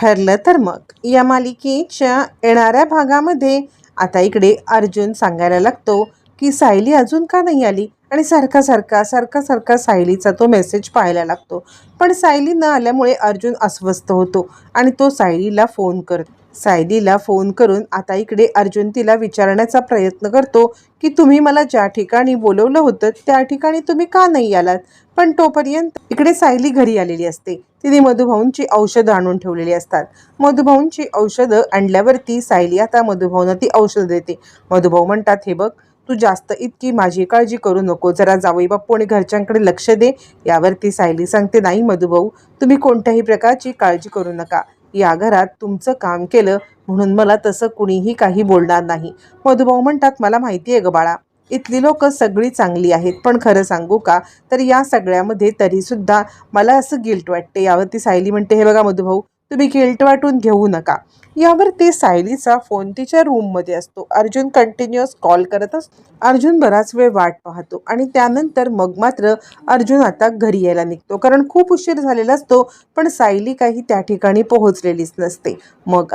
ठरलं तर मग. या मालिकेच्या येणाऱ्या भागामध्ये आता इकडे अर्जुन सांगायला लागतो की सायली अजून का नाही आली? आणि सारखा सारखा सारखा सारखा सायलीचा तो मेसेज पाहायला लागतो. पण सायली न आल्यामुळे अर्जुन अस्वस्थ होतो आणि तो सायलीला फोन करतो. सायलीला फोन करून आता इकडे अर्जुन तिला विचारण्याचा प्रयत्न करतो की तुम्ही मला ज्या ठिकाणी बोलवलं होतं त्या ठिकाणी तुम्ही का नाही आलात? पण तोपर्यंत इकडे सायली घरी आलेली असते. तिने मधुभाऊंची औषधं आणून ठेवलेली असतात. मधुभाऊंची औषधं आणल्यावरती सायली आता मधुभाऊंना ती औषधं देते. मधुभाऊ म्हणतात हे बघ तू जास्त इतकी माझी काळजी करू नको. जरा जावई बाप्पू आणि घरच्यांकडे लक्ष दे. यावरती सायली सांगते नाही मधुभाऊ तुम्ही कोणत्याही प्रकारची काळजी करू नका. या घरात तुमचं काम केलं म्हणून मला तसं कुणीही काही बोलणार नाही. मधुभाऊ म्हणतात मला माहिती आहे ग बाळा इथली लोक सगळी चांगली आहेत पण खरं सांगू का? तर या सगळ्यामध्ये तरीसुद्धा मला असं गिल्ट वाटते. यावरती सायली म्हणते हे बघा मधुभाऊ तुम्ही गिल्ट वाटून घेऊ नका. यावरती सायलीचा फोन तिच्या रूममध्ये असतो. अर्जुन कंटिन्युअस कॉल करत असतो अर्जुन बराच वेळ वाट पाहतो आणि त्यानंतर मग मात्र अर्जुन आता घरी यायला निघतो. कारण खूप उशीर झालेला असतो पण सायली काही त्या ठिकाणी पोहोचलेलीच नसते. मग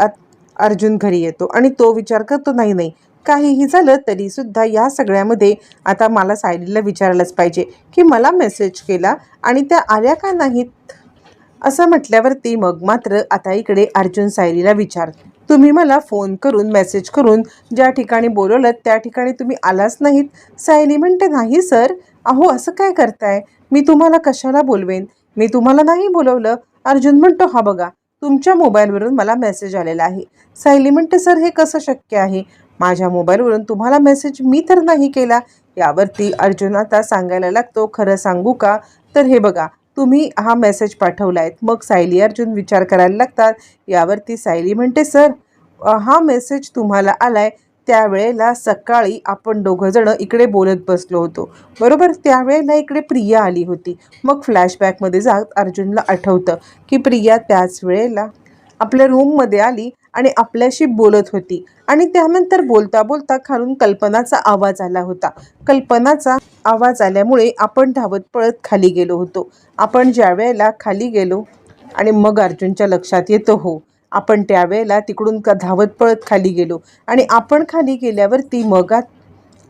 अर्जुन घरी येतो आणि तो विचार करतो नाही नाही काहीही झालं तरी सुद्धा या सगळ्यामध्ये आता मला सायलीला विचारायलाच पाहिजे. की मला मेसेज केला आणि त्या आल्या का नाहीत? असं म्हटल्यावरती मग मात्र आता इकडे अर्जुन सायलीला विचार तुम्ही मला फोन करून मेसेज करून ज्या ठिकाणी बोलवलं त्या ठिकाणी तुम्ही आलाच नाहीत. सायली म्हणते नाही सर. अहो असं काय करताय? मी तुम्हाला कशाला बोलवेन? मी तुम्हाला नाही बोलवलं. अर्जुन म्हणतो हा बघा तुमच्या मोबाईलवरून मला मेसेज आलेला आहे. सायली म्हणते सर हे कसं शक्य आहे? माझ्या मोबाईलवरून तुम्हाला मेसेज मी तर नाही केला? यावरती अर्जुन आता सांगायला लागतो खरं सांगू का? तर हे बघा तुम्ही हा मेसेज पाठवला आहे मग सायली अर्जुन विचार करायला लागतात. यावरती सायली म्हणते सर हा मेसेज तुम्हाला आला आहे त्यावेळेला सकाळी आपण दोघंजणं इकडे बोलत बसलो होतो. बरोबर? त्यावेळेला इकडे प्रिया आली होती. मग फ्लॅशबॅकमध्ये जात अर्जुनला आठवतं की प्रिया त्याच वेळेला आपल्या रूममध्ये आली. आणि आपल्याशी बोलत होती. आणि त्यानंतर बोलता बोलता खालून कल्पनाचा आवाज आला होता. कल्पनाचा आवाज आल्यामुळे आपण धावत पळत खाली गेलो होतो. आपण ज्या वेळेला खाली गेलो आणि मग अर्जुनच्या लक्षात येतो हो आपण त्यावेळेला तिकडून का धावत पळत खाली गेलो. आणि आपण खाली गेल्यावरती मगात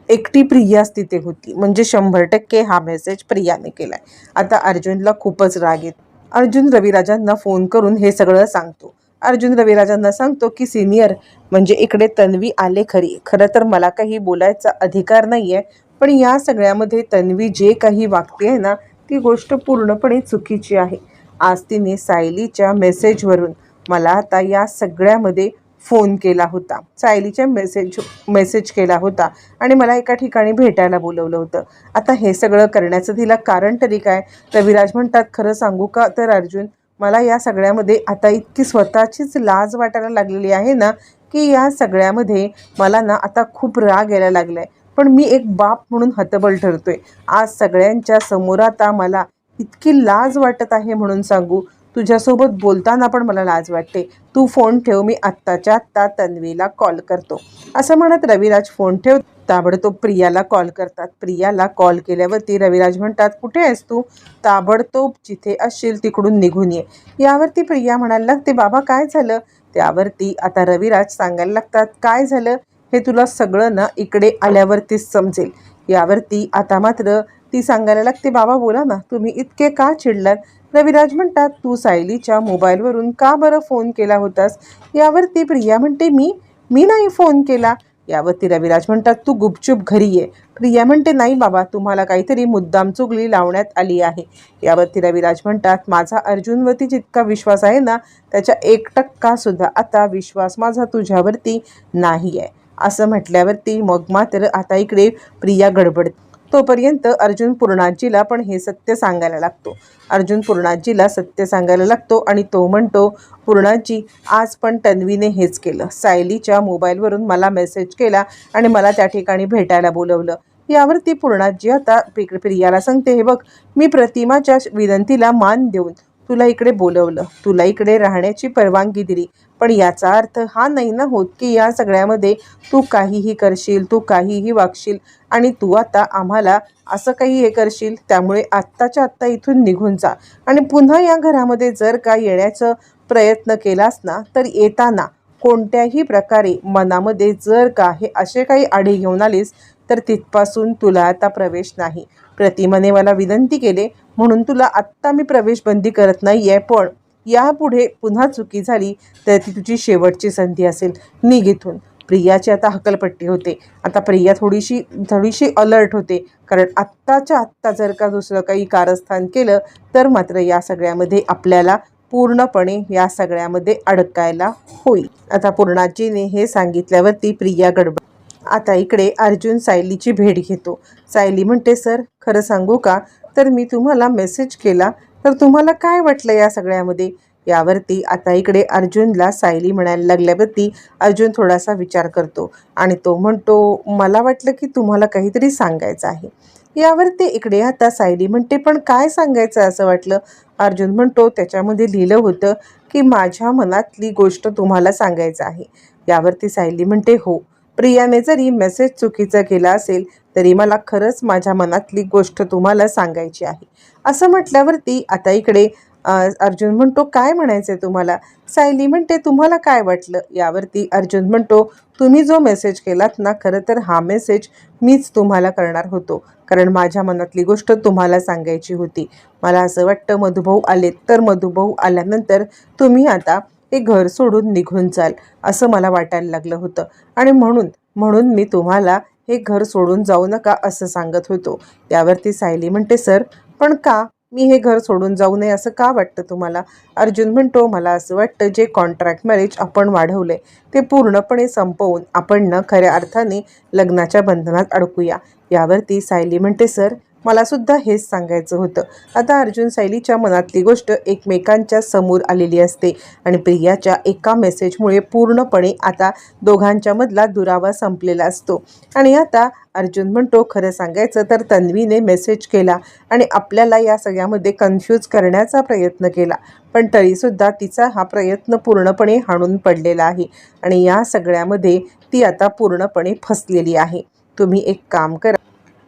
एकटी प्रियाच तिथे होती. म्हणजे शंभर टक्के हा मेसेज प्रियाने केलाय. आता अर्जुनला खूपच राग येत. अर्जुन रविराजांना फोन करून हे सगळं सांगतो. अर्जुन रविराजांना सांगतो की सिनियर म्हणजे इकडे तन्वी आले खरी. खरं तर मला काही बोलायचा अधिकार नाही आहे पण या सगळ्यामध्ये तन्वी जे काही वागते आहे ना ती गोष्ट पूर्णपणे चुकीची आहे. आज तिने सायलीच्या मेसेजवरून मला आता या सगळ्यामध्ये फोन केला होता. सायलीच्या मेसेज मेसेज केला होता आणि मला एका ठिकाणी भेटायला बोलवलं होतं. आता हे सगळं करण्याचं तिला कारण तरी काय? रविराज म्हणतात खरं सांगू का? तर अर्जुन मला या सगळ्यामध्ये आता इतकी स्वतःचीच लाज वाटायला लागलेली आहे ना की या सगळ्यामध्ये मला ना आता खूप राग यायला लागला आहे पण मी एक बाप म्हणून हतबल ठरतोय. आज सगळ्यांच्या समोर आता मला इतकी लाज वाटत आहे म्हणून सांगू. तुझ्यासोबत बोलताना पण मला लाज वाटते. तू फोन ठेव मी आत्ताच्या आत्ता तन्वीला कॉल करतो. असं म्हणत रविराज फोन ठेव ताबडतोब प्रियाला कॉल करतात. प्रियाला कॉल केल्यावरती रविराज म्हणतात कुठे आहेस तू? ताबडतोब जिथे असशील तिकडून निघून ये. यावरती प्रिया म्हणायला लागते बाबा काय झालं? त्यावरती आता रविराज सांगायला लागतात काय झालं? हे तुला सगळं ना इकडे आल्यावरतीच समजेल. यावरती आता मात्र ती सांगायला लागते बाबा बोला ना तुम्ही इतके का चिडलात? रविराज म्हणतात तू सायलीच्या मोबाईलवरून का बरं फोन केला होतास? यावरती प्रिया म्हणते मी? मी नाही फोन केला. यावरती रविराज म्हणतात तू गुपचूप घरी ये. प्रिया म्हणते नाही बाबा तुम्हाला काहीतरी मुद्दाम चुगली लावण्यात आली आहे. यावरती रविराज म्हणतात माझा अर्जुनवरती जितका विश्वास आहे ना त्याच्या एक टक्कासुद्धा आता विश्वास माझा तुझ्यावरती नाही आहे असं म्हटल्यावरती मग मात्र आता इकडे प्रिया गडबड तोपर्यंत अर्जुन पूर्णाजीला पण हे सत्य सांगायला लागतो. अर्जुन पूर्णाजीला सत्य सांगायला लागतो आणि तो म्हणतो पूर्णाजी आज पण तन्वीने हेच केलं. सायलीच्या मोबाईलवरून मला मेसेज केला आणि मला त्या ठिकाणी भेटायला बोलवलं. यावरती पूर्णाजी आता प्रियाला सांगते हे बघ मी प्रतिमाच्या विनंतीला मान देऊन तुला इकडे बोलवलं. तुला इकडे राहण्याची परवानगी दिली. पण याचा अर्थ हा नाही ना होत की या सगळ्यामध्ये तू काहीही करशील तू काहीही वागशील आणि तू आता आम्हाला असं काही हे करशील त्यामुळे आत्ताच्या आत्ता इथून निघून जा. आणि पुन्हा या घरामध्ये जर का येण्याचं प्रयत्न केलास ना तर येताना कोणत्याही प्रकारे मनामध्ये जर का हे असे काही आढे घेऊन आलीस तर तिथपासून तुला आता प्रवेश नाही. प्रतिमाने मला विनंती केले म्हणून तुला आत्ता मी प्रवेशबंदी करत नाही आहे पण यापुढे पुन्हा चुकी झाली तर ती तुझी शेवटची संधी असेल. निघिथून प्रियाची आता हकलपट्टी होते. आता प्रिया थोडीशी थोडीशी अलर्ट होते. कारण आत्ताच्या आत्ता जर का दुसरं काही कारस्थान केलं तर मात्र या सगळ्यामध्ये आपल्याला पूर्णपणे या सगळ्यामध्ये अडकायला होईल. आता पूर्णाजीने हे सांगितल्यावरती प्रिया गडबड आता इकडे अर्जुन सायलीची भेट घेतो. सायली म्हणते सर खरं सांगू का? तर मी तुम्हाला मेसेज केला. तर तुम्हाला काय वाटलं या सगळ्यामध्ये? यावरती आता इकडे अर्जुनला सायली म्हणायला लागल्यावरती अर्जुन थोडासा विचार करतो आणि तो म्हणतो मला वाटलं की तुम्हाला काहीतरी सांगायचं आहे. यावरती इकडे आता सायली म्हणते पण काय सांगायचं असं वाटलं? अर्जुन म्हणतो त्याच्यामध्ये लिहिलं होतं की माझ्या मनातली गोष्ट तुम्हाला सांगायचं आहे. यावरती सायली म्हणते हो प्रियाने जरी मेसेज चुकीचा केला असेल तरी मला खरंच माझ्या मनातली गोष्ट तुम्हाला सांगायची आहे. असं म्हटल्यावरती आता इकडे अर्जुन म्हणतो काय म्हणायचं आहे तुम्हाला? सायली म्हणते तुम्हाला काय वाटलं? यावरती अर्जुन म्हणतो तुम्ही जो मेसेज केलात ना खरं तर हा मेसेज मीच तुम्हाला करणार होतो. कारण माझ्या मनातली गोष्ट तुम्हाला सांगायची होती. मला असं वाटतं मधुभाऊ आलेत. तर मधुभाऊ आल्यानंतर तुम्ही आता हे घर सोडून निघून जाल असं मला वाटायला लागलं होतं. आणि म्हणून म्हणून मी तुम्हाला हे घर सोडून जाऊ नका असं सांगत होतो. त्यावरती सायली म्हणते सर पण का? मी हे घर सोडून जाऊ नये असं का वाटतं तुम्हाला? अर्जुन म्हणतो मला असं वाटतं जे कॉन्ट्रॅक्ट मॅरेज आपण वाढवले ते पूर्णपणे संपवून आपण न खऱ्या अर्थाने लग्नाच्या बंधनात अडकूया. यावरती सायली म्हणते सर मलासुद्धा हेच सांगायचं होतं. आता अर्जुन सायलीच्या मनातली गोष्ट एकमेकांच्या समोर आलेली असते आणि प्रियाच्या एका मेसेजमुळे पूर्णपणे आता दोघांच्या मधला दुरावा संपलेला असतो. आणि आता अर्जुन म्हणतो खरं सांगायचं तर तन्वीने मेसेज केला आणि आपल्याला या सगळ्यामध्ये कन्फ्यूज करण्याचा प्रयत्न केला. पण तरीसुद्धा तिचा हा प्रयत्न पूर्णपणे हाणून पडलेला आहे आणि या सगळ्यामध्ये ती आता पूर्णपणे फसलेली आहे. तुम्ही एक काम करा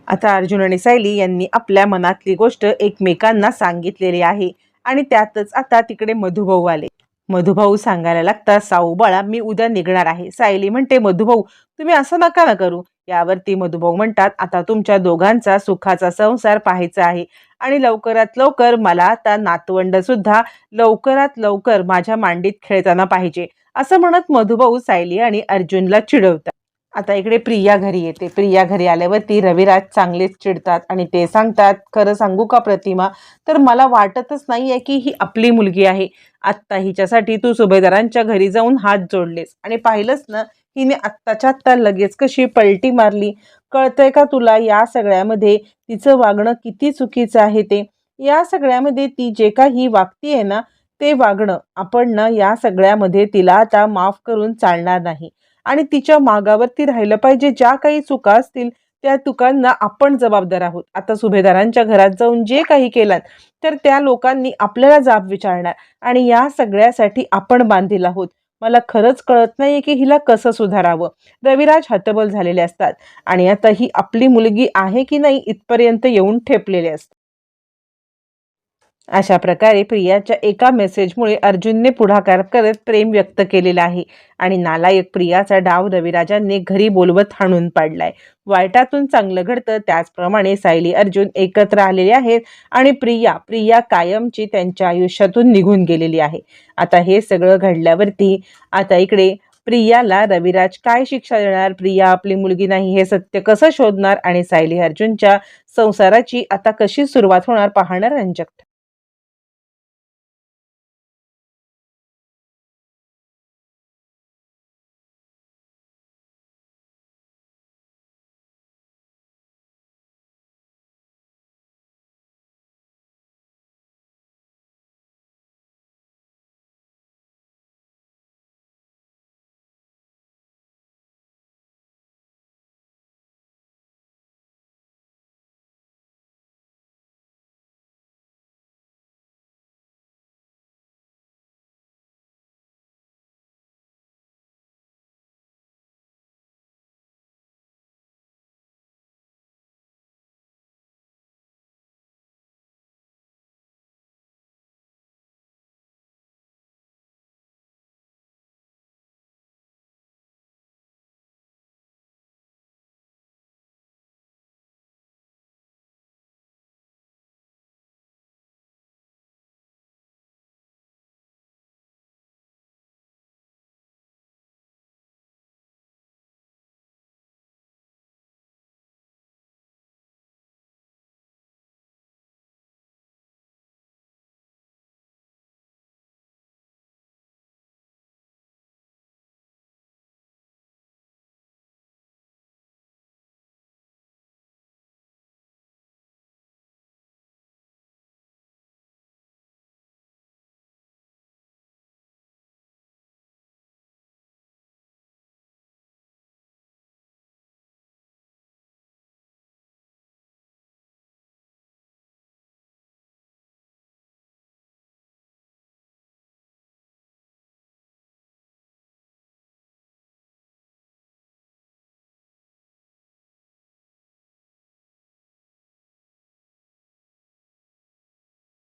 आता अर्जुन आणि सायली यांनी आपल्या मनातली गोष्ट एकमेकांना सांगितलेली आहे. आणि त्यातच आता तिकडे मधुभाऊ आले. मधुभाऊ सांगायला लागता साऊ बाळा मी उद्या निघणार आहे. सायली म्हणते मधुभाऊ तुम्ही असं नका ना करू. यावरती मधुभाऊ म्हणतात आता तुमच्या दोघांचा सुखाचा संसार पाहायचा आहे. आणि लवकरात लवकर मला आता नातवंड सुद्धा लवकरात लवकर माझ्या मांडीत खेळताना पाहिजे. असं म्हणत मधुभाऊ सायली आणि अर्जुनला चिडवतात. आता इकडे प्रिया घरी येते. प्रिया घरी आल्यावर ती रविराज चांगलेच चिडतात आणि ते सांगतात खरं सांगू का प्रतिमा? तर मला वाटतच नाही आहे की ही आपली मुलगी आहे. आत्ता हिच्यासाठी तू सुभेदारांच्या घरी जाऊन हात जोडलेस. आणि पाहिलंच ना हिने आत्ताच्या आत्ता लगेच कशी पलटी मारली. कळतंय का तुला या सगळ्यामध्ये तिचं वागणं किती चुकीचं आहे ते? या सगळ्यामध्ये ती जे काही वागती आहे ना ते वागणं आपण ना या सगळ्यामध्ये तिला आता माफ करून चालणार नाही. आणि तिच्या मागावरती राहिलं पाहिजे. ज्या काही चुका असतील त्या चुकांना आपण जबाबदार आहोत. आता सुभेदारांच्या घरात जाऊन जे काही केलं तर त्या लोकांनी आपल्याला जाब विचारणार आणि या सगळ्यासाठी आपण बांधील आहोत. मला खरंच कळत नाही की हिला कसं सुधारावं. रविराज हतबल झालेले असतात आणि आता ही आपली मुलगी आहे की नाही इथपर्यंत येऊन ठेपलेले असतात. अशा प्रकारे प्रियाच्या एका मेसेजमुळे अर्जुनने पुढाकार करत प्रेम व्यक्त केलेला आहे. आणि नालायक प्रियाचा डाव रविराजांनी घरी बोलवत हाणून पाडलाय. वाईटातून चांगलं घडतं त्याचप्रमाणे सायली अर्जुन एकत्र आलेले आहेत आणि प्रिया प्रिया कायमची त्यांच्या आयुष्यातून निघून गेलेली आहे. आता हे सगळं घडल्यावरती आता इकडे प्रियाला रविराज काय शिक्षा देणार? प्रिया आपली मुलगी नाही हे सत्य कसं शोधणार? आणि सायली अर्जुनच्या संसाराची आता कशी सुरुवात होणार? पाहणार रंजक